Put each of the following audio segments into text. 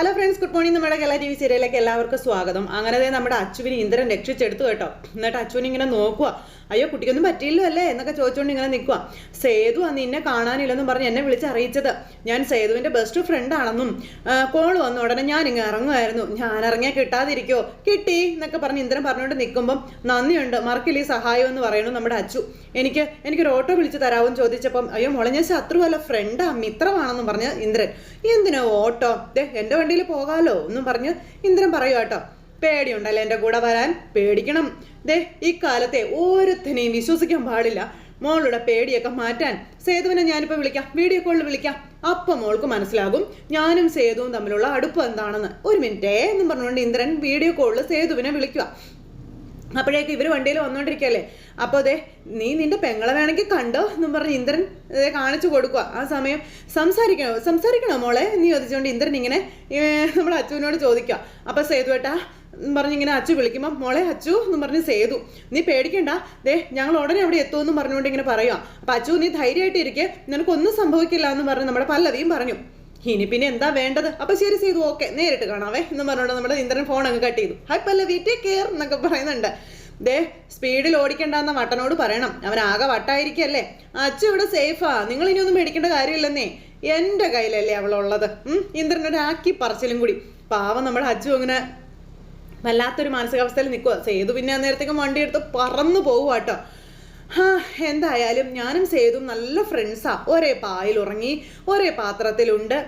Hello friends good morning നമ്മുടെ കല T V സീരിയലിലേക്ക് എല്ലാവർക്കും സ്വാഗതം. അങ്ങനെ നമ്മുടെ അച്ചുവിനെ ഇന്ദ്രൻ രക്ഷിച്ചെടുത്തു കേട്ടോ. എന്നിട്ട് അച്ചുവിനെ ഇങ്ങനെ നോക്കുക അയ്യോ കുട്ടിക്കൊന്നും പറ്റിയില്ലോ അല്ലേ? എന്നൊക്കെ ചോദിച്ചുകൊണ്ട് ഇങ്ങനെ നിൽക്കുക സേതു അന്ന് നിന്നെ കാണാനില്ലെന്നും പറഞ്ഞ് എന്നെ വിളിച്ച് അറിയിച്ചത്. ഞാൻ സേതുവിന്റെ ബെസ്റ്റ് ഫ്രണ്ട് ആണെന്നും കോൾ വന്ന ഉടനെ ഞാൻ ഇങ്ങനെ ഇറങ്ങുമായിരുന്നു ഞാൻ ഇറങ്ങിയാൽ കിട്ടാതിരിക്കോ? കിട്ടി എന്നൊക്കെ പറഞ്ഞ് ഇന്ദ്രൻ പറഞ്ഞുകൊണ്ട് നിൽക്കുമ്പം നന്ദിയുണ്ട്. മറക്കില്ല ഈ സഹായം എന്ന് പറയുന്നു നമ്മുടെ അച്ചു. എനിക്ക് എനിക്കൊരു ഓട്ടോ വിളിച്ച് തരാമെന്ന് ചോദിച്ചപ്പം അയ്യോ മോളെ ഞാൻ ശത്രുവല്ല ഫ്രണ്ടാ മിത്രമാണെന്നും പറഞ്ഞ് ഇന്ദ്രൻ. എന്തിനാ ഓട്ടോ ദേ എന്റെ വണ്ടിയിൽ പോകാലോ എന്നും പറഞ്ഞ് ഇന്ദ്രൻ പറയുക കേട്ടോ പേടിയുണ്ടല്ലേ എന്റെ കൂടെ വരാൻ? പേടിക്കണം. ദേ ഇക്കാലത്തെ ഓരോരുത്തനെയും വിശ്വസിക്കാൻ പാടില്ല. മോളുടെ പേടിയൊക്കെ മാറ്റാൻ സേതുവിനെ ഞാനിപ്പോൾ വിളിക്കാം. വീഡിയോ കോളിൽ വിളിക്കാം. അപ്പം മോൾക്ക് മനസ്സിലാകും ഞാനും സേതുവും തമ്മിലുള്ള അടുപ്പം എന്താണെന്ന്. ഒരു മിനിറ്റേ എന്നും പറഞ്ഞുകൊണ്ട് ഇന്ദ്രൻ വീഡിയോ കോളിൽ സേതുവിനെ വിളിക്കുക. അപ്പോഴേക്ക് ഇവർ വണ്ടിയിൽ വന്നുകൊണ്ടിരിക്കുകയല്ലേ അപ്പോൾ അതെ നീ നിന്റെ പെങ്ങളെ വേണമെങ്കിൽ കണ്ടോ എന്നും പറഞ്ഞ് ഇന്ദ്രൻ കാണിച്ചു കൊടുക്കുക. ആ സമയം സംസാരിക്കണോ? സംസാരിക്കണോ മോളെ? എന്ന് ചോദിച്ചുകൊണ്ട് ഇന്ദ്രൻ ഇങ്ങനെ നമ്മുടെ അച്ഛനോട് ചോദിക്കുക. അപ്പോൾ സേതുവേട്ടാ എന്ന് പറഞ്ഞ് ഇങ്ങനെ അച്ചു വിളിക്കുമ്പോൾ മോളെ അച്ചു എന്ന് പറഞ്ഞ് സേതു നീ പേടിക്കണ്ട. ദേ ഞങ്ങൾ ഉടനെ അവിടെ എത്തുമെന്ന് പറഞ്ഞുകൊണ്ട് ഇങ്ങനെ പറയുക അപ്പം അച്ചു നീ ധൈര്യമായിട്ട് ഇരിക്കെ. നിനക്കൊന്നും സംഭവിക്കില്ല എന്ന് പറഞ്ഞ് നമ്മുടെ പല്ലവിയും പറഞ്ഞു. ഇനി പിന്നെ എന്താ വേണ്ടത്? അപ്പൊ ശരി ചെയ്തു ഓക്കെ നേരിട്ട് കാണാവേ എന്ന് പറഞ്ഞുകൊണ്ട് നമ്മുടെ ഇന്ദ്രൻ ഫോൺ അങ്ങ് കട്ട് ചെയ്തു. ഹൈ പല്ലവി ടേക്ക് കെയർ എന്നൊക്കെ പറയുന്നുണ്ട്. ദേ സ്പീഡിൽ ഓടിക്കണ്ടെന്ന വട്ടനോട് പറയണം. അവൻ ആകെ വട്ടായിരിക്കല്ലേ. അച്ഛൻ ഇവിടെ സേഫാ നിങ്ങൾ ഇനി ഒന്നും മേടിക്കേണ്ട കാര്യമില്ലെന്നേ. എന്റെ കയ്യിലല്ലേ അവളുള്ളത്. ഉം ഇന്ദ്രൻ ഒരു ആക്കി പറച്ചിലും കൂടി. പാവം നമ്മുടെ അച്ചു അങ്ങനെ വല്ലാത്തൊരു മാനസികാവസ്ഥയിൽ നിൽക്കുക സേതു പിന്നെ അന്നേരത്തേക്കും വണ്ടി എടുത്ത് പറന്നു പോകുക കേട്ടോ എന്തായാലും ഞാനും സേതും നല്ല ഫ്രണ്ട്സാ. ഒരേ പായിൽ ഉറങ്ങി ഒരേ പാത്രത്തിലുണ്ട്.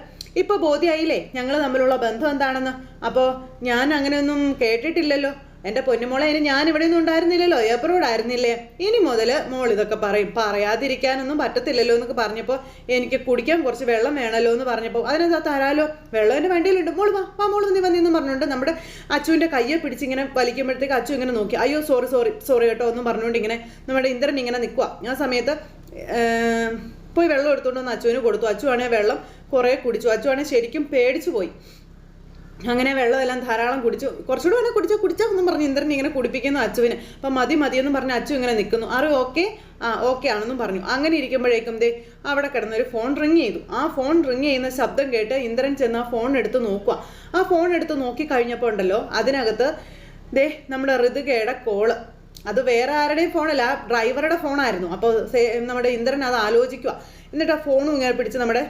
ഇപ്പൊ ബോധ്യായില്ലേ? ഞങ്ങൾ തമ്മിലുള്ള ബന്ധം എന്താണെന്ന്? അപ്പോൾ ഞാൻ അങ്ങനെയൊന്നും കേട്ടിട്ടില്ലല്ലോ. എന്റെ പൊന്നുമോളെ ഇനി ഞാൻ ഇവിടെ ഒന്നും ഉണ്ടായിരുന്നില്ലല്ലോ. എബ്രോഡ് ആയിരുന്നില്ലേ? ഇനി മുതൽ മോൾ ഇതൊക്കെ പറയും. പറയാതിരിക്കാനൊന്നും പറ്റത്തില്ലല്ലോ എന്നൊക്കെ പറഞ്ഞപ്പോൾ എനിക്ക് കുടിക്കാൻ കുറച്ച് വെള്ളം വേണമല്ലോ എന്ന് പറഞ്ഞപ്പോൾ അതിനെന്താ തരാലോ വെള്ളം എന്റെ വണ്ടിയിലുണ്ട്. മോൾ വാ വാ മോൾ നീ വന്നിന്ന് പറഞ്ഞുകൊണ്ട് നമ്മുടെ അച്ചുവിന്റെ കയ്യെ പിടിച്ചിങ്ങനെ വലിക്കുമ്പോഴത്തേക്ക് അച്ചു ഇങ്ങനെ നോക്കി. അയ്യോ സോറി സോറി സോറി കേട്ടോ എന്ന് പറഞ്ഞുകൊണ്ട് ഇങ്ങനെ നമ്മുടെ ഇന്ദ്രൻ ഇങ്ങനെ നിൽക്കുക ആ സമയത്ത് പോയി വെള്ളം എടുത്തുകൊണ്ട് വന്ന് അച്ചുവിന് കൊടുത്തു. അച്ചു ആണെങ്കിൽ വെള്ളം കുറേ കുടിച്ചു. അച്ചു ആണെങ്കിൽ ശരിക്കും പേടിച്ചു പോയി. അങ്ങനെ വെള്ളമെല്ലാം ധാരാളം കുടിച്ചു. കുറച്ചുകൂടെ വേണേൽ കുടിച്ചോ കുടിച്ചോ പറഞ്ഞ് ഇന്ദ്രൻ ഇങ്ങനെ കുടിപ്പിക്കുന്നു അച്ചുവിന്. അപ്പം മതി മതി എന്ന് പറഞ്ഞ് അച്ചു ഇങ്ങനെ നിൽക്കുന്നു. അറി ഓക്കെ. ആ ഓക്കെ ആണെന്നും പറഞ്ഞു. അങ്ങനെ ഇരിക്കുമ്പോഴേക്കും ദേ അവിടെ കിടന്നൊരു ഫോൺ റിങ് ചെയ്തു. ആ ഫോൺ റിങ് ചെയ്യുന്ന ശബ്ദം കേട്ട് ഇന്ദ്രൻ ചെന്ന് ആ ഫോൺ എടുത്ത് നോക്കുക ആ ഫോൺ എടുത്ത് നോക്കി കഴിഞ്ഞപ്പോൾ ഉണ്ടല്ലോ അതിനകത്ത് ദേ നമ്മുടെ ഋതുകയുടെ കോൾ അത് വേറെ ആരുടെയും ഫോണല്ല ഡ്രൈവറുടെ ഫോണായിരുന്നു അപ്പോൾ നമ്മുടെ ഇന്ദ്രൻ അത് ആലോചിക്കുക എന്നിട്ട് ആ ഫോണും ഇങ്ങനെ പിടിച്ച് നമ്മുടെ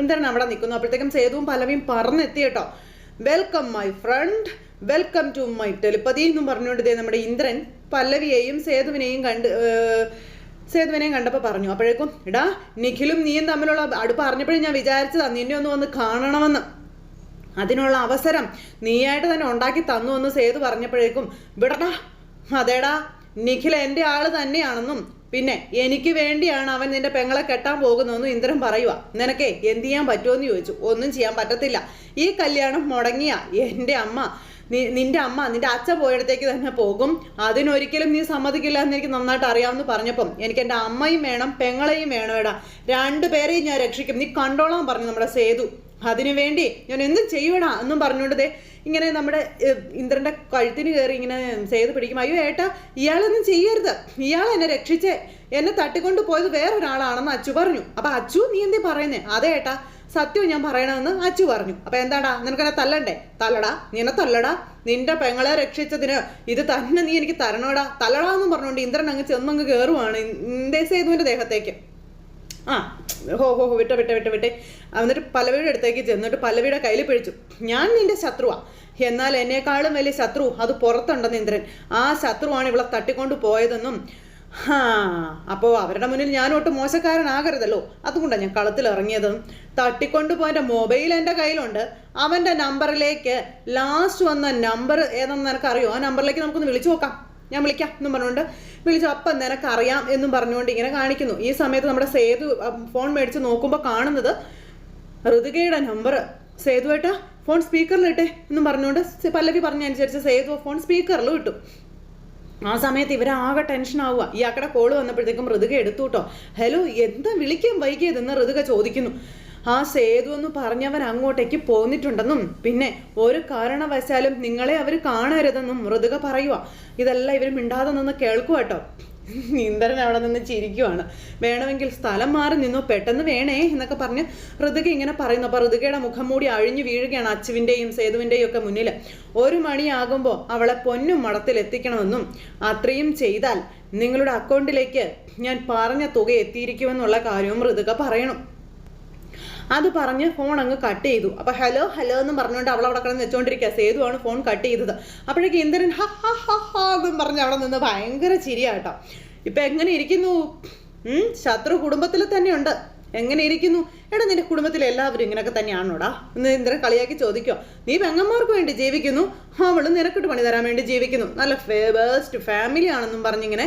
ഇന്ദ്രൻ അവിടെ നിൽക്കുന്നു. അപ്പോഴത്തേക്കും സേതുവും പലവിയും പറഞ്ഞെത്തി കേട്ടോ. Welcome my friend welcome to my telepathy എന്നും പറഞ്ഞുകൊണ്ട് നമ്മുടെ ഇന്ദ്രൻ പല്ലവിയെയും സേതുവിനെയും കണ്ട് സേതുവിനെയും കണ്ടപ്പോൾ പറഞ്ഞു. അപ്പോഴേക്കും എടാ നിഖിലും നീയും തമ്മിലുള്ള അടുപ്പ് അറിഞ്ഞപ്പോഴേ ഞാൻ വിചാരിച്ചതാ നിന്നെ ഒന്ന് വന്ന് കാണണമെന്ന്. അതിനുള്ള അവസരം നീയായിട്ട് തന്നെ ഉണ്ടാക്കി തന്നു എന്ന് സേതു പറഞ്ഞപ്പോഴേക്കും വിടടാ അതേടാ നിഖിൽ എന്റെ ആൾ തന്നെയാണെന്നും പിന്നെ എനിക്ക് വേണ്ടിയാണ് അവൻ നിന്റെ പെങ്ങളെ കെട്ടാൻ പോകുന്നതെന്നും ഇന്ദ്രൻ പറയുക നിനക്കേ എന്ത് ചെയ്യാൻ പറ്റുമെന്ന് ചോദിച്ചു. ഒന്നും ചെയ്യാൻ പറ്റത്തില്ല. ഈ കല്യാണം മുടങ്ങിയ. എന്റെ അമ്മ നിന്റെ അമ്മ നിന്റെ അച്ഛ പോയിടത്തേക്ക് തന്നെ പോകും. അതിനൊരിക്കലും നീ സമ്മതിക്കില്ല എന്ന് എനിക്ക് നന്നായിട്ട് അറിയാമെന്ന് പറഞ്ഞപ്പം എനിക്ക് എന്റെ അമ്മയും വേണം പെങ്ങളെയും വേണം എടാ രണ്ടുപേരെയും ഞാൻ രക്ഷിക്കും. നീ കണ്ടോളാൻ പറഞ്ഞു നമ്മുടെ സേതു. അതിനുവേണ്ടി ഞാൻ എന്തും ചെയ്യണ എന്നും പറഞ്ഞുകൊണ്ട് ഇങ്ങനെ നമ്മുടെ ഇന്ദ്രന്റെ കഴുത്തിന് കയറി ഇങ്ങനെ ചെയ്ത് പിടിക്കും അയ്യോ ഏട്ടാ ഇയാളൊന്നും ചെയ്യരുത് ഇയാൾ എന്നെ രക്ഷിച്ചേ എന്നെ തട്ടിക്കൊണ്ട് പോയത് വേറൊരാളാണെന്ന് അച്ചു പറഞ്ഞു അപ്പൊ അച്ചു നീ എന്തേ പറയുന്നേ അതെ ഏട്ടാ സത്യം ഞാൻ പറയണമെന്ന് അച്ചു പറഞ്ഞു അപ്പൊ എന്താടാ നിനക്കെന്നെ തല്ലണ്ടേ തല്ലടാ നീ എന്നെ തല്ലടാ നിന്റെ പെങ്ങളെ രക്ഷിച്ചതിന് ഇത് തന്നെ നീ എനിക്ക് തരണോടാ തല്ലടാ എന്നും പറഞ്ഞുകൊണ്ട് ഇന്ദ്രൻ അങ്ങ് ചെന്നങ്ങ് കയറുവാണ് ഇന്തേ സേതുവിന്റെ ദേഹത്തേക്ക് ആ ഹോ ഹോ വിട്ട വിട്ട വിട്ട വിട്ടെ. വിട്ടെ എന്നിട്ട് പല്ലവിയുടെ അടുത്തേക്ക് ചെന്നിട്ട് പലവീടെ കയ്യിൽ പിടിച്ചു. ഞാൻ നിന്റെ ശത്രുവാ. എന്നാൽ എന്നെക്കാളും വലിയ ശത്രു അത് പുറത്തുണ്ടെന്ന് ഇന്ദ്രൻ. ആ ശത്രുവാണ് ഇവളെ തട്ടിക്കൊണ്ട് പോയതെന്നും. ഹാ അപ്പോൾ അവരുടെ മുന്നിൽ ഞാൻ ഒട്ടും മോശക്കാരനാകരുതല്ലോ. അതുകൊണ്ടാണ് ഞാൻ കളത്തിൽ ഇറങ്ങിയതും തട്ടിക്കൊണ്ട് പോയന്റെ മൊബൈൽ എന്റെ കയ്യിലുണ്ട്. അവന്റെ നമ്പറിലേക്ക് ലാസ്റ്റ് വന്ന നമ്പർ ഏതെന്ന് നിനക്കറിയോ? ആ നമ്പറിലേക്ക് നമുക്കൊന്ന് വിളിച്ചു നോക്കാം. ഞാൻ വിളിക്കാം എന്നും പറഞ്ഞുകൊണ്ട് വിളിച്ചു. അപ്പം നിനക്കറിയാം എന്നും പറഞ്ഞുകൊണ്ട് ഇങ്ങനെ കാണിക്കുന്നു. ഈ സമയത്ത് നമ്മുടെ സേതു ഫോൺ മേടിച്ച് നോക്കുമ്പോൾ കാണുന്നത് ഋതുകയുടെ നമ്പർ സേതുവേട്ടാ ഫോൺ സ്പീക്കറിലിട്ടെ എന്നും പറഞ്ഞുകൊണ്ട് പല്ലവി പറഞ്ഞനുസരിച്ച് സേതു ഫോൺ സ്പീക്കറിൽ വിട്ടു ആ സമയത്ത് ഇവരാകെ ടെൻഷൻ ആവുക. ഈ അക്കടെ കോൾ വന്നപ്പോഴത്തേക്കും ഋതുക എടുത്തു കേട്ടോ. ഹലോ എന്താ വിളിക്കാൻ വൈകിയതെന്ന് ഋതുക ചോദിക്കുന്നു. ആ സേതു എന്ന് പറഞ്ഞവൻ അങ്ങോട്ടേക്ക് പോന്നിട്ടുണ്ടെന്നും പിന്നെ ഒരു കാരണവശാലും നിങ്ങളെ അവർ കാണരുതെന്നും ഋതുക പറയുക ഇതെല്ലാം ഇവർ മിണ്ടാതെ നിന്ന് കേൾക്കുക കേട്ടോ. നീന്തരൻ അവിടെ നിന്ന് ചിരിക്കുവാണ്. വേണമെങ്കിൽ സ്ഥലം മാറി നിന്നോ പെട്ടെന്ന് വേണേ എന്നൊക്കെ പറഞ്ഞ് ഋതുക ഇങ്ങനെ പറയുന്നു. അപ്പോൾ ഋതുകയുടെ മുഖം മൂടി അഴിഞ്ഞു വീഴുകയാണ് അച്ചുവിന്റെയും സേതുവിന്റെയും ഒക്കെ മുന്നിൽ ഒരു മണിയാകുമ്പോൾ അവളെ പൊന്നും മടത്തിൽ എത്തിക്കണമെന്നും അത്രയും ചെയ്താൽ നിങ്ങളുടെ അക്കൗണ്ടിലേക്ക് ഞാൻ പറഞ്ഞ തുക എത്തിയിരിക്കുമെന്നുള്ള കാര്യവും ഋതുക പറയണം. അത് പറഞ്ഞ് ഫോൺ അങ്ങ് കട്ട് ചെയ്തു. അപ്പൊ ഹലോ ഹലോ എന്ന് പറഞ്ഞുകൊണ്ട് അവൾ അവിടെ കിടന്ന് വെച്ചോണ്ടിരിക്കുക സേതുവാണ് ഫോൺ കട്ട് ചെയ്തത്. അപ്പോഴേക്ക് ഇന്ദ്രൻ ഹ ഹ ഹ എന്നും പറഞ്ഞ് അവിടെ നിന്ന് ഭയങ്കര ചിരിയാട്ടോ ഇപ്പൊ എങ്ങനെ ഇരിക്കുന്നു? ശത്രു കുടുംബത്തിൽ തന്നെയുണ്ട് എങ്ങനെ ഇരിക്കുന്നു? എടാ നിന്റെ കുടുംബത്തിൽ എല്ലാവരും ഇങ്ങനെയൊക്കെ തന്നെയാണോടാ? എന്ന് ഇന്ദ്രൻ കളിയാക്കി ചോദിക്കോ. നീ പെങ്ങന്മാർക്ക് വേണ്ടി ജീവിക്കുന്നു? അവൾ നിനക്കിട്ട് പണി തരാൻ വേണ്ടി ജീവിക്കുന്നു. നല്ല ബെസ്റ്റ് ഫാമിലി ആണെന്നും പറഞ്ഞിങ്ങനെ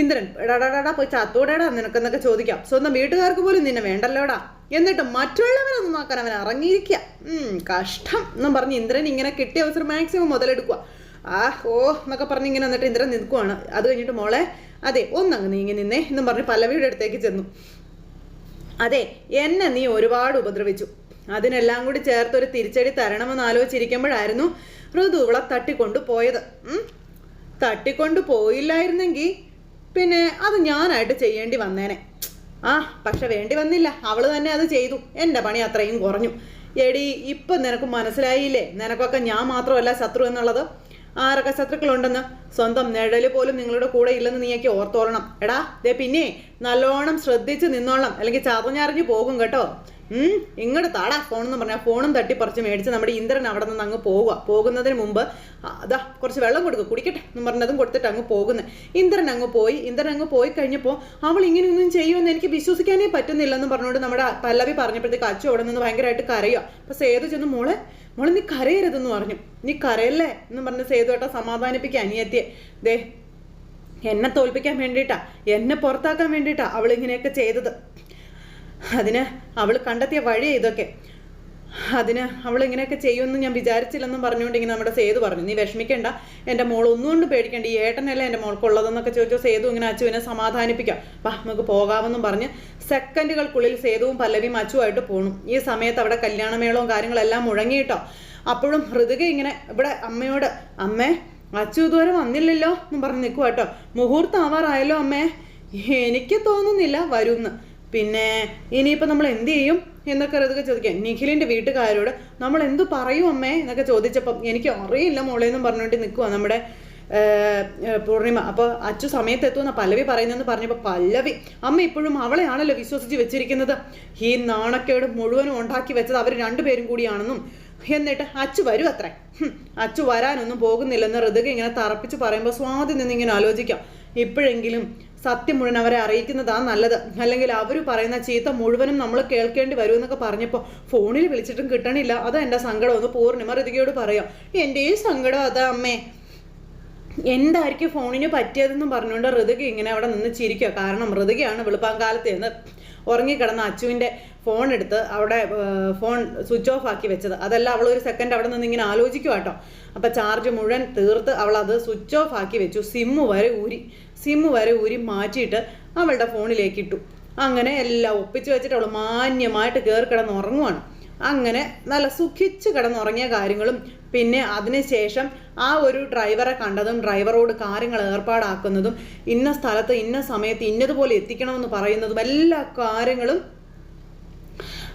ഇന്ദ്രൻ എടാടാടാ പോയി ചാത്തോടാ നിനക്കെന്നൊക്കെ ചോദിക്കാം. സ്വന്തം വീട്ടുകാർക്ക് പോലും നിന്നെ വേണ്ടല്ലോടാ? എന്നിട്ട് മറ്റുള്ളവരൊന്നും നോക്കാൻ അവൻ ഇറങ്ങിയിരിക്കുക കഷ്ടം എന്നും പറഞ്ഞ് ഇന്ദ്രൻ ഇങ്ങനെ കിട്ടിയ അവസരം മാക്സിമം മുതലെടുക്കുക ആ ഓ എന്നൊക്കെ പറഞ്ഞ് ഇങ്ങനെ എന്നിട്ട് ഇന്ദ്രൻ നിൽക്കുവാണ്. അത് കഴിഞ്ഞിട്ട് മോളെ അതെ ഒന്നങ്ങ് നീങ്ങി നിന്നേ എന്നും പറഞ്ഞ് പല്ലവിയുടെ അടുത്തേക്ക് ചെന്നു. അതെ എന്നെ നീ ഒരുപാട് ഉപദ്രവിച്ചു. അതിനെല്ലാം കൂടി ചേർത്ത് ഒരു തിരിച്ചടി തരണമെന്ന് ആലോചിച്ചിരിക്കുമ്പോഴായിരുന്നു ഋതു ഇവളെ തട്ടിക്കൊണ്ടു പോയത്. തട്ടിക്കൊണ്ടു പോയില്ലായിരുന്നെങ്കിൽ പിന്നെ അത് ഞാനായിട്ട് ചെയ്യേണ്ടി വന്നേനെ. ആ പക്ഷെ വേണ്ടി വന്നില്ല. അവൾ തന്നെ അത് ചെയ്തു. എന്റെ പണി അത്രയും കുറഞ്ഞു. എടി ഇപ്പൊ നിനക്ക് മനസ്സിലായില്ലേ? നിനക്കൊക്കെ ഞാൻ മാത്രമല്ല ശത്രു എന്നുള്ളത്? ആരൊക്കെ ശത്രുക്കളുണ്ടെന്ന്? സ്വന്തം നിഴൽ പോലും നിങ്ങളുടെ കൂടെ ഇല്ലെന്ന് നീയൊക്കെ ഓർത്തോളണം. എടാ ദേ പിന്നെ നല്ലോണം ശ്രദ്ധിച്ച് നിന്നോളണം. അല്ലെങ്കിൽ ചതഞ്ഞറിഞ്ഞു പോകും കേട്ടോ. ഇങ്ങോട്ട് താടാ ഫോൺ എന്ന് പറഞ്ഞാൽ ഫോണും തട്ടിപ്പറിച്ച് മേടിച്ച് നമ്മുടെ ഇന്ദ്രൻ അവിടെ നിന്ന് അങ്ങ് പോവുക. പോകുന്നതിന് മുമ്പ് അതാ കുറച്ച് വെള്ളം കൊടുക്കുക കുടിക്കട്ടെ എന്ന് പറഞ്ഞതും കൊടുത്തിട്ട് അങ്ങ് പോകുന്നത് ഇന്ദ്രൻ അങ്ങ് പോയി. ഇന്ദ്രൻ അങ്ങ് പോയി കഴിഞ്ഞപ്പോൾ അവൾ ഇങ്ങനെയൊന്നും ചെയ്യുമെന്ന് എനിക്ക് വിശ്വസിക്കാനേ പറ്റുന്നില്ലെന്ന് പറഞ്ഞുകൊണ്ട് നമ്മുടെ പല്ലവി പറഞ്ഞപ്പോഴത്തേക്ക് അച്ചു അവിടെ നിന്ന് ഭയങ്കരമായിട്ട് കരയുക. അപ്പൊ സേതു ചെന്ന് മോളെ മോളെ നീ കരയരുതെന്ന് പറഞ്ഞു. നീ കരയല്ലേ? എന്ന് പറഞ്ഞ് ഏട്ടാ സമാധാനിപ്പിക്കുക അനിയത്തിയെ. ദേ എന്നെ തോൽപ്പിക്കാൻ വേണ്ടിയിട്ടാ എന്നെ പുറത്താക്കാൻ വേണ്ടിയിട്ടാ അവൾ ഇങ്ങനെയൊക്കെ ചെയ്തത്. അതിന് അവൾ കണ്ടെത്തിയ വഴി ഇതൊക്കെ. അതിന് അവൾ ഇങ്ങനെയൊക്കെ ചെയ്യുമെന്ന് ഞാൻ വിചാരിച്ചില്ലെന്നും പറഞ്ഞുകൊണ്ട് ഇങ്ങനെ നമ്മുടെ സേതു പറഞ്ഞു. നീ വിഷമിക്കേണ്ട. എന്റെ മോൾ ഒന്നുകൊണ്ട് പേടിക്കേണ്ട. ഈ ഏട്ടനല്ലേ എന്റെ മോൾക്കുള്ളതെന്നൊക്കെ ചോദിച്ചോ സേതു ഇങ്ങനെ അച്ചുവിനെ സമാധാനിപ്പിക്കാം. വാ നമുക്ക് പോകാമെന്നും പറഞ്ഞ് സെക്കൻഡുകൾക്കുള്ളിൽ സേതുവും പല്ലവിയും അച്ചുമായിട്ട് പോണു. ഈ സമയത്ത് അവിടെ കല്യാണമേളവും കാര്യങ്ങളെല്ലാം മുഴങ്ങിയിട്ടോ. അപ്പോഴും ഹൃതിക ഇങ്ങനെ ഇവിടെ അമ്മയോട് അമ്മേ അച്ചു ഇതുവരെ വന്നില്ലല്ലോ എന്നും പറഞ്ഞ് നിൽക്കുക കേട്ടോ മുഹൂർത്തം ആവാറായല്ലോ അമ്മേ. എനിക്ക് തോന്നുന്നില്ല വരുമെന്ന് പിന്നെ ഇനിയിപ്പോൾ നമ്മൾ എന്ത് ചെയ്യും എന്നൊക്കെ അതൊക്കെ ചോദിക്കാം. നിഖിലിന്റെ വീട്ടുകാരോട് നമ്മൾ എന്ത് പറയും അമ്മേ? എന്നൊക്കെ ചോദിച്ചപ്പം എനിക്ക് അറിയില്ല മോളെ എന്നും പറഞ്ഞുകൊണ്ട് നിൽക്കുക നമ്മുടെ പൂർണിമ. അപ്പോൾ അച്ചു സമയത്ത് എത്തുമെന്ന പല്ലവി പറയുന്നതെന്ന് പറഞ്ഞപ്പോൾ പല്ലവി. അമ്മ ഇപ്പോഴും അവളെയാണല്ലോ വിശ്വസിച്ച് വെച്ചിരിക്കുന്നത്. ഈ നാണക്കേട് മുഴുവനും ഉണ്ടാക്കി വെച്ചത് അവർ രണ്ടുപേരും കൂടിയാണെന്നും എന്നിട്ട് അച്ചു വരും അത്രേ. അച്ചു വരാനൊന്നും പോകുന്നില്ലെന്ന് ഋതുക ഇങ്ങനെ തറപ്പിച്ച് പറയുമ്പോൾ സ്വാതി നിന്നിങ്ങനെ ആലോചിക്കാം. ഇപ്പോഴെങ്കിലും സത്യം മുഴുവൻ അവരെ അറിയിക്കുന്നതാണ് നല്ലത്. അല്ലെങ്കിൽ അവർ പറയുന്ന ചീത്ത മുഴുവനും നമ്മൾ കേൾക്കേണ്ടി വരും എന്നൊക്കെ പറഞ്ഞപ്പോൾ ഫോണിൽ വിളിച്ചിട്ടും കിട്ടണില്ല. അത് എന്റെ സങ്കടം. ഒന്ന് പൂർണിമ ഋതികയോട് പറയാം. എന്റെ ഈ സങ്കടം അതാ അമ്മേ. എന്തായിരിക്കും ഫോണിന് പറ്റിയതെന്ന് പറഞ്ഞുകൊണ്ട് ഋതുക ഇങ്ങനെ അവിടെ നിന്ന് ചിരിക്കുക. കാരണം ഋതുകയാണ് വെളുപ്പാങ്കാലത്ത് എന്ന് ഉറങ്ങിക്കിടന്ന അച്ചുവിന്റെ ഫോൺ എടുത്ത് അവിടെ ഫോൺ സ്വിച്ച് ഓഫ് ആക്കി വെച്ചത്. അതല്ല അവൾ ഒരു സെക്കൻഡ് അവിടെ നിന്ന് ഇങ്ങനെ ആലോചിക്കുക കേട്ടോ. അപ്പോൾ ചാർജ് മുഴുവൻ തീർത്ത് അവൾ അത് സ്വിച്ച് ഓഫ് ആക്കി വെച്ചു. സിമ്മ് വരെ ഊരി സിമ്മ് വരെ ഊരി മാറ്റിയിട്ട് അവളുടെ ഫോണിലേക്ക് ഇട്ടു. അങ്ങനെ എല്ലാം ഒപ്പിച്ച് വെച്ചിട്ട് അവൾ മാന്യമായിട്ട് കയറി കിടന്ന് ഉറങ്ങുവാണ്. അങ്ങനെ നല്ല സുഖിച്ച് കിടന്നുറങ്ങിയ കാര്യങ്ങളും പിന്നെ അതിനുശേഷം ആ ഒരു ഡ്രൈവറെ കണ്ടതും ഡ്രൈവറോട് കാര്യങ്ങൾ ഏർപ്പാടാക്കുന്നതും ഇന്ന സ്ഥലത്ത് ഇന്ന സമയത്ത് ഇന്നതുപോലെ എത്തിക്കണമെന്ന് പറയുന്നതും എല്ലാ കാര്യങ്ങളും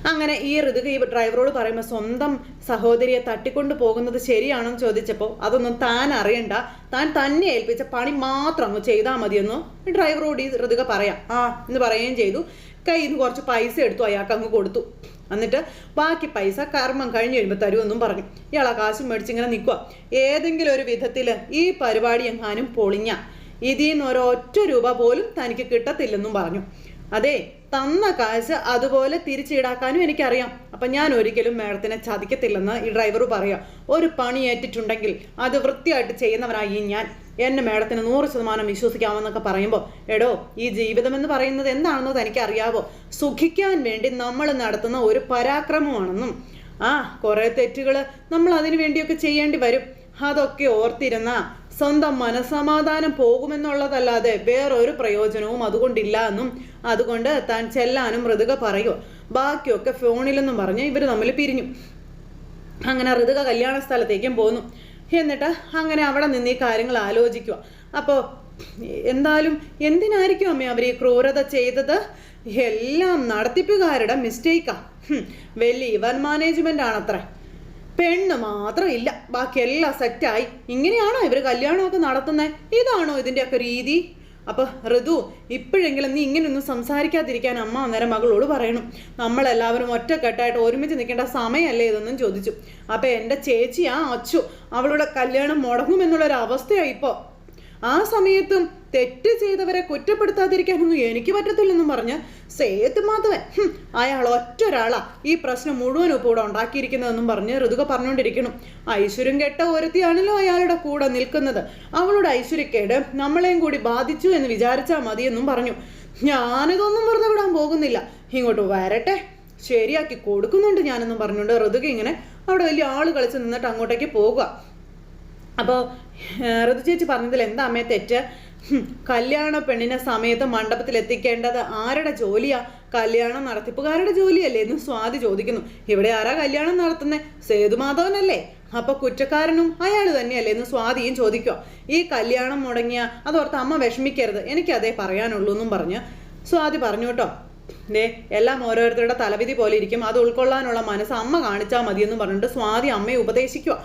അങ്ങനെ ഈ ഋതുക ഈ ഡ്രൈവറോട് പറയുമ്പോൾ സ്വന്തം സഹോദരിയെ തട്ടിക്കൊണ്ട് പോകുന്നത് ശരിയാണെന്ന് ചോദിച്ചപ്പോൾ അതൊന്നും താൻ അറിയണ്ട. താൻ തന്നെ ഏൽപ്പിച്ച പണി മാത്രം അങ്ങ് ചെയ്താൽ മതിയെന്നോ ഡ്രൈവറോട് ഈ ഋതുക പറയാം. ആ എന്ന് പറയുകയും ചെയ്തു. കയ്യിൽ നിന്ന് കുറച്ച് പൈസ എടുത്തു അയാൾക്ക് അങ്ങ് കൊടുത്തു. എന്നിട്ട് ബാക്കി പൈസ കർമ്മം കഴിഞ്ഞ് കഴിയുമ്പോൾ തരുമെന്നും പറഞ്ഞു. ഇയാൾ ആ കാശും മേടിച്ചിങ്ങനെ നിൽക്കുക ഏതെങ്കിലും ഒരു വിധത്തിൽ ഈ പരിപാടി എങ്ങാനും പൊളിഞ്ഞ ഇതിൽ നിന്ന് ഒരൊറ്റ രൂപ പോലും തനിക്ക് കിട്ടത്തില്ലെന്നും പറഞ്ഞു. അതെ തന്ന കാശ് അതുപോലെ തിരിച്ചീടാക്കാനും എനിക്കറിയാം. അപ്പം ഞാൻ ഒരിക്കലും മേഡത്തിനെ ചതിക്കത്തില്ലെന്ന് ഈ ഡ്രൈവർ പറയാം. ഒരു പണി ഏറ്റിട്ടുണ്ടെങ്കിൽ അത് വൃത്തിയായിട്ട് ചെയ്യുന്നവനായി ഞാൻ. എന്നെ മേഡത്തിന് നൂറ് ശതമാനം വിശ്വസിക്കാമെന്നൊക്കെ പറയുമ്പോൾ എടോ ഈ ജീവിതം എന്ന് പറയുന്നത് എന്താണെന്ന് തനിക്ക് അറിയാവോ സുഖിക്കാൻ വേണ്ടി നമ്മൾ നടത്തുന്ന ഒരു പരാക്രമമാണെന്നും ആ കുറേ തെറ്റുകൾ നമ്മൾ അതിനു വേണ്ടിയൊക്കെ ചെയ്യേണ്ടി വരും. അതൊക്കെ ഓർത്തിരുന്ന സ്വന്തം മനസമാധാനം പോകുമെന്നുള്ളതല്ലാതെ വേറൊരു പ്രയോജനവും അതുകൊണ്ടില്ല എന്നും അതുകൊണ്ട് താൻ ചെല്ലാനും മൃദുക പറയോ. ബാക്കിയൊക്കെ ഫോണിലെന്നും പറഞ്ഞ് ഇവർ തമ്മിൽ പിരിഞ്ഞു. അങ്ങനെ ഋതുക കല്യാണ സ്ഥലത്തേക്കും പോന്നു. എന്നിട്ട് അങ്ങനെ അവിടെ നിന്ന് ഈ കാര്യങ്ങൾ ആലോചിക്കുക. അപ്പോൾ എന്തായാലും എന്തിനായിരിക്കും അമ്മ അവർ ഈ ക്രൂരത ചെയ്തത്? എല്ലാം നടത്തിപ്പുകാരുടെ മിസ്റ്റേക്കാ ഹും, വലിയ ഇവൻ ആണ് ആണത്രേ. പെണ്ണ് മാത്രം ഇല്ല. ബാക്കി എല്ലാം സെറ്റായി ഇങ്ങനെയാണോ ഇവർ കല്യാണമൊക്കെ നടത്തുന്നത് ഇതാണോ ഇതിന്റെയൊക്കെ രീതി? അപ്പോൾ ഋതു ഇപ്പോഴെങ്കിലും നീ ഇങ്ങനെയൊന്നും സംസാരിക്കാതിരിക്കാൻ അമ്മ അന്നേരം മകളോട് പറയണം. നമ്മളെല്ലാവരും ഒറ്റക്കെട്ടായിട്ട് ഒരുമിച്ച് നിൽക്കേണ്ട സമയമല്ലേ ഇതൊന്നും ചോദിച്ചു. അപ്പോൾ എന്റെ ആ അച്ചു. അവളുടെ കല്യാണം മുടങ്ങുമെന്നുള്ളൊരു അവസ്ഥയായി ഇപ്പോൾ ആ സമയത്തും തെറ്റ് ചെയ്തവരെ കുറ്റപ്പെടുത്താതിരിക്കാനൊന്നും എനിക്ക് പറ്റത്തില്ലെന്നും പറഞ്ഞ് സേത്ത് മാധവൻ അയാൾ ഒറ്റ ഒരാളാ ഈ പ്രശ്നം മുഴുവനും കൂടെ ഉണ്ടാക്കിയിരിക്കുന്നതെന്നും പറഞ്ഞ് ഋതുക പറഞ്ഞുകൊണ്ടിരിക്കണം ഐശ്വര്യം കെട്ട ഒരുത്തിയാണല്ലോ അയാളുടെ കൂടെ നിൽക്കുന്നത്. അവളുടെ ഐശ്വര്യക്കേട് നമ്മളെയും കൂടി ബാധിച്ചു എന്ന് വിചാരിച്ചാൽ മതിയെന്നും പറഞ്ഞു. ഞാനിതൊന്നും വെറുതെ വിടാൻ പോകുന്നില്ല. ഇങ്ങോട്ട് വരട്ടെ. ശരിയാക്കി കൊടുക്കുന്നുണ്ട് ഞാനെന്നും പറഞ്ഞുകൊണ്ട് ഋതുക ഇങ്ങനെ അവിടെ വലിയ ആൾ കളിച്ച് നിന്നിട്ട് അങ്ങോട്ടേക്ക് പോകുക അപ്പോൾ ഋതു ചേച്ചി പറഞ്ഞതിൽ എന്താ അമ്മയെ തെറ്റ്? കല്യാണ പെണ്ണിനെ സമയത്ത് മണ്ഡപത്തിൽ എത്തിക്കേണ്ടത് ആരുടെ ജോലിയാ? കല്യാണം നടത്തിപ്പുകാരുടെ ജോലിയല്ലേ എന്ന് സ്വാതി ചോദിക്കുന്നു. ഇവിടെ ആരാ കല്യാണം നടത്തുന്നത് സേതുമാധവനല്ലേ അപ്പൊ കുറ്റക്കാരനും അയാൾ തന്നെയല്ലേ എന്ന് സ്വാതിയും ചോദിക്കുക. ഈ കല്യാണം മുടങ്ങിയ അതോർത്ത് അമ്മ വിഷമിക്കരുത്. എനിക്കതേ പറയാനുള്ളൂ എന്നും പറഞ്ഞ് സ്വാതി പറഞ്ഞു കേട്ടോ. ദേ എല്ലാം ഓരോരുത്തരുടെ തലവിധി പോലെ ഇരിക്കും. അത് ഉൾക്കൊള്ളാനുള്ള മനസ്സ് അമ്മ കാണിച്ചാൽ മതിയെന്നും പറഞ്ഞിട്ട് സ്വാതി അമ്മയെ ഉപദേശിക്കുക.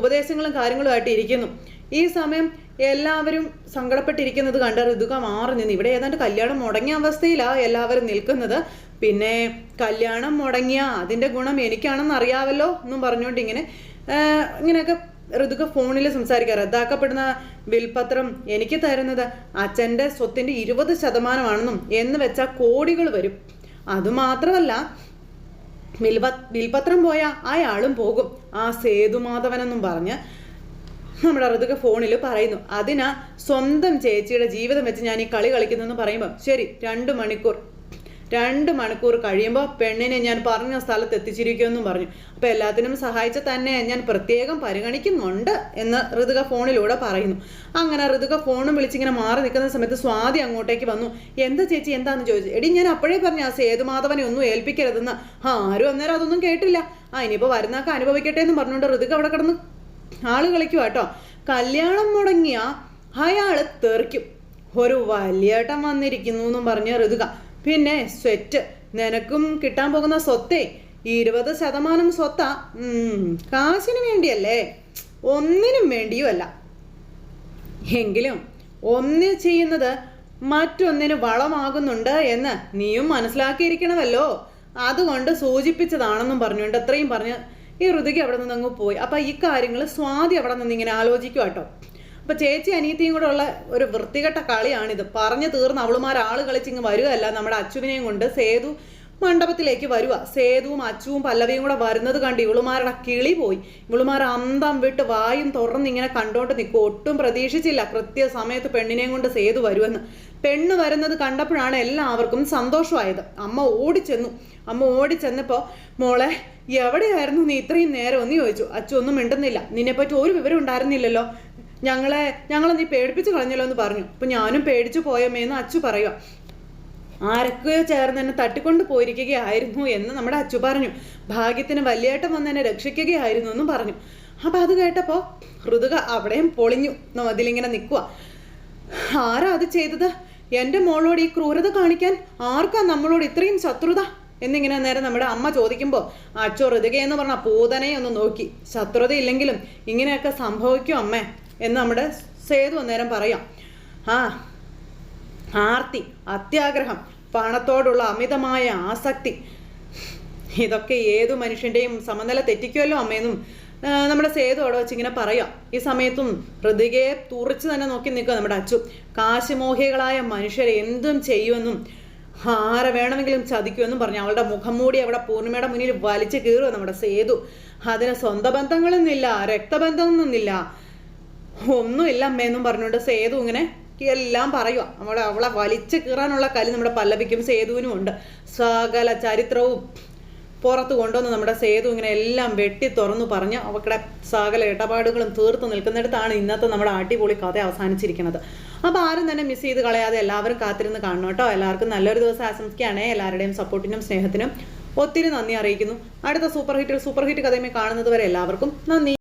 ഉപദേശങ്ങളും കാര്യങ്ങളുമായിട്ട് ഇരിക്കുന്നു. ഈ സമയം എല്ലാവരും സങ്കടപ്പെട്ടിരിക്കുന്നത് കണ്ട ഋതുക മാറി നിന്ന്. ഇവിടെ ഏതാണ്ട് കല്യാണം മുടങ്ങിയ അവസ്ഥയിലാണ് എല്ലാവരും നിൽക്കുന്നത്. പിന്നെ കല്യാണം മുടങ്ങിയ അതിന്റെ ഗുണം എനിക്കാണെന്ന് അറിയാവല്ലോ എന്നും പറഞ്ഞുകൊണ്ട് ഇങ്ങനെ ഇങ്ങനെയൊക്കെ ഋതുക ഫോണിൽ സംസാരിക്കുക റദ്ദാക്കപ്പെടുന്ന വിൽപത്രം എനിക്ക് തരുന്നത് അച്ഛന്റെ സ്വത്തിന്റെ ഇരുപത് ശതമാനമാണെന്നും എന്ന് വെച്ചാൽ കോടികൾ വരും. അതുമാത്രമല്ല വിൽപ വിൽപത്രം പോയ അയാളും പോകും. ആ സേതുമാധവനെന്നും പറഞ്ഞ് നമ്മുടെ ഋതുക ഫോണിൽ പറയുന്നു. അതിനാ സ്വന്തം ചേച്ചിയുടെ ജീവിതം വെച്ച് ഞാൻ ഈ കളി കളിക്കുന്നെന്ന് പറയുമ്പോൾ ശരി രണ്ട് മണിക്കൂർ രണ്ട് മണിക്കൂർ കഴിയുമ്പോൾ പെണ്ണിനെ ഞാൻ പറഞ്ഞ സ്ഥലത്ത് എത്തിച്ചിരിക്കുമെന്നും പറഞ്ഞു. അപ്പോൾ എല്ലാത്തിനും സഹായിച്ച തന്നെ ഞാൻ പ്രത്യേകം പരിഗണിക്കുന്നുണ്ട് എന്ന് ഋതുക ഫോണിലൂടെ പറയുന്നു. അങ്ങനെ ഋതുക ഫോണും വിളിച്ചിങ്ങനെ മാറി നിൽക്കുന്ന സമയത്ത് സ്വാതി അങ്ങോട്ടേക്ക് വന്നു. എന്താ ചേച്ചി എന്താന്ന് ചോദിച്ചു? എടി ഞാൻ അപ്പോഴേ പറഞ്ഞു ആ സേതുമാധവനെ ഒന്നും ഏൽപ്പിക്കരുതെന്ന്. ആരും അന്നേരം അതൊന്നും കേട്ടില്ല. ആ ഇനിയിപ്പോൾ വരുന്നൊക്കെ അനുഭവിക്കട്ടെ എന്ന് പറഞ്ഞുകൊണ്ട് ഋതുക അവിടെ കിടന്ന് ആൾ കളിക്കുക കേട്ടോ കല്യാണം മുടങ്ങിയ അയാൾ തെറിക്കും. ഒരു വലിയേട്ടൻ വന്നിരിക്കുന്നു എന്നും പറഞ്ഞ ഋതുക പിന്നെ സ്വെറ്റ്. നിനക്കും കിട്ടാൻ പോകുന്ന സ്വത്തേ. ഇരുപത് ശതമാനം സ്വത്താ. കാശിന് വേണ്ടിയല്ലേ? ഒന്നിനും വേണ്ടിയുമല്ല. എങ്കിലും ഒന്ന് ചെയ്യുന്നത് മറ്റൊന്നിന് വളമാകുന്നുണ്ട് എന്ന് നീയും മനസ്സിലാക്കിയിരിക്കണമല്ലോ. അതുകൊണ്ട് സൂചിപ്പിച്ചതാണെന്നും പറഞ്ഞുകൊണ്ട് അത്രയും പറഞ്ഞ് ഈ ഋതുക്ക് അവിടെ നിന്ന് അങ്ങ് പോയി. അപ്പൊ ഈ കാര്യങ്ങൾ സ്വാതി അവിടെ നിന്ന് ഇങ്ങനെ ആലോചിക്കുക കേട്ടോ അപ്പൊ ചേച്ചി അനിയത്തിയും കൂടെ ഉള്ള ഒരു വൃത്തികെട്ട കളിയാണിത്. പറഞ്ഞു തീർന്ന് അവളുമാർ ആൾ കളിച്ചിങ്ങ് വരികയല്ല. നമ്മുടെ അച്ചുവിനെയും കൊണ്ട് സേതു മണ്ഡപത്തിലേക്ക് വരുക സേതുവും അച്ചുവും പല്ലവിയും കൂടെ വരുന്നത് കണ്ട് ഇവളുമാരുടെ കിളി പോയി. ഇവളുമാർ അന്തം വിട്ട് വായും തുറന്ന് ഇങ്ങനെ കണ്ടോണ്ട് നിൽക്കും ഒട്ടും പ്രതീക്ഷിച്ചില്ല കൃത്യ സമയത്ത് പെണ്ണിനെയും കൊണ്ട് സേതു വരുമെന്ന്. പെണ്ണ് വരുന്നത് കണ്ടപ്പോഴാണ് എല്ലാവർക്കും സന്തോഷമായത്. അമ്മ ഓടിച്ചെന്നു. അമ്മ ഓടിച്ചെന്നപ്പോൾ മോളെ എവിടെയായിരുന്നു നീ ഇത്രയും നേരം? ഒന്ന് ചോദിച്ചു. അച്ചു ഒന്നും മിണ്ടുന്നില്ല. നിന്നെപ്പറ്റി ഒരു വിവരം ഉണ്ടായിരുന്നില്ലല്ലോ. ഞങ്ങളെ ഞങ്ങളെ നീ പേടിപ്പിച്ച് കളഞ്ഞല്ലോ എന്ന് പറഞ്ഞു. അപ്പൊ ഞാനും പേടിച്ചു പോയമേന്ന് അച്ചു പറയുക ആരൊക്കെയോ ചേർന്ന് എന്നെ തട്ടിക്കൊണ്ട് പോയിരിക്കുകയായിരുന്നു എന്ന് നമ്മുടെ അച്ചു പറഞ്ഞു. ഭാഗ്യത്തിന് വലിയേട്ടം വന്ന് എന്നെ രക്ഷിക്കുകയായിരുന്നു എന്നും പറഞ്ഞു. അപ്പൊ അത് കേട്ടപ്പോൾ ഋതുക അവിടെയും പൊളിഞ്ഞു. അതിലിങ്ങനെ നിൽക്കുക ആരാ അത് ചെയ്തത്? എന്റെ മോളോട് ഈ ക്രൂരത കാണിക്കാൻ ആർക്കാ നമ്മളോട് ഇത്രയും ശത്രുത? എന്നിങ്ങനെ നേരെ നമ്മുടെ അമ്മ ചോദിക്കുമ്പോൾ അച്ചോ ഋതിക എന്ന് പറഞ്ഞ പൂതനെ ഒന്ന് നോക്കി. ശത്രുത ഇല്ലെങ്കിലും ഇങ്ങനെയൊക്കെ സംഭവിക്കും അമ്മേ? എന്ന് നമ്മുടെ സേതു അന്നേരം പറയാം. ആ ആർത്തി അത്യാഗ്രഹം പണത്തോടുള്ള അമിതമായ ആസക്തി. ഇതൊക്കെ ഏതു മനുഷ്യന്റെയും സമനില തെറ്റിക്കുമല്ലോ അമ്മയെന്നും നമ്മുടെ സേതു അവിടെ വെച്ച് ഇങ്ങനെ പറയാം. ഈ സമയത്തും ഹൃതികയെ തുറച്ച് തന്നെ നോക്കി നിൽക്കുക നമ്മുടെ അച്ചു കാശുമോഹികളായ മനുഷ്യരെ എന്തും ചെയ്യുമെന്നും ആരെ വേണമെങ്കിലും ചതിക്കുമെന്നും പറഞ്ഞു അവളുടെ മുഖം മൂടി അവിടെ പൂർണിമയുടെ മുന്നിൽ വലിച്ചു കീറുക നമ്മുടെ സേതു. അതിന് സ്വന്തം ബന്ധങ്ങളൊന്നുമില്ല രക്തബന്ധമൊന്നുമില്ല. ഒന്നുമില്ല അമ്മയെന്നും പറഞ്ഞുകൊണ്ട് സേതു ഇങ്ങനെ എല്ലാം പറയുക നമ്മളെ അവളെ വലിച്ചു കീറാനുള്ള കല്ല് നമ്മുടെ പല്ലവിക്കും സേതുവിനും ഉണ്ട്. സകല ചരിത്രവും പുറത്ത് കൊണ്ടുവന്ന് നമ്മുടെ സേതു ഇങ്ങനെ എല്ലാം വെട്ടി തുറന്നു പറഞ്ഞ് അവക്കടെ സകല ഇടപാടുകളും തീർത്ത് നിൽക്കുന്നിടത്താണ് ഇന്നത്തെ നമ്മുടെ അടിപൊളി കഥ അവസാനിച്ചിരിക്കുന്നത്. അപ്പോൾ ആരും തന്നെ മിസ് ചെയ്ത് കളയാതെ എല്ലാവരും കാത്തിരുന്ന് കാണണം കേട്ടോ. എല്ലാവർക്കും നല്ലൊരു ദിവസം ആശംസിക്കുകയാണ്. എല്ലാവരുടെയും സപ്പോർട്ടിനും സ്നേഹത്തിനും ഒത്തിരി നന്ദി അറിയിക്കുന്നു. അടുത്ത സൂപ്പർ ഹിറ്റ് സൂപ്പർ ഹിറ്റ് കഥയുമായി കാണുന്നത് വരെ എല്ലാവർക്കും നന്ദി.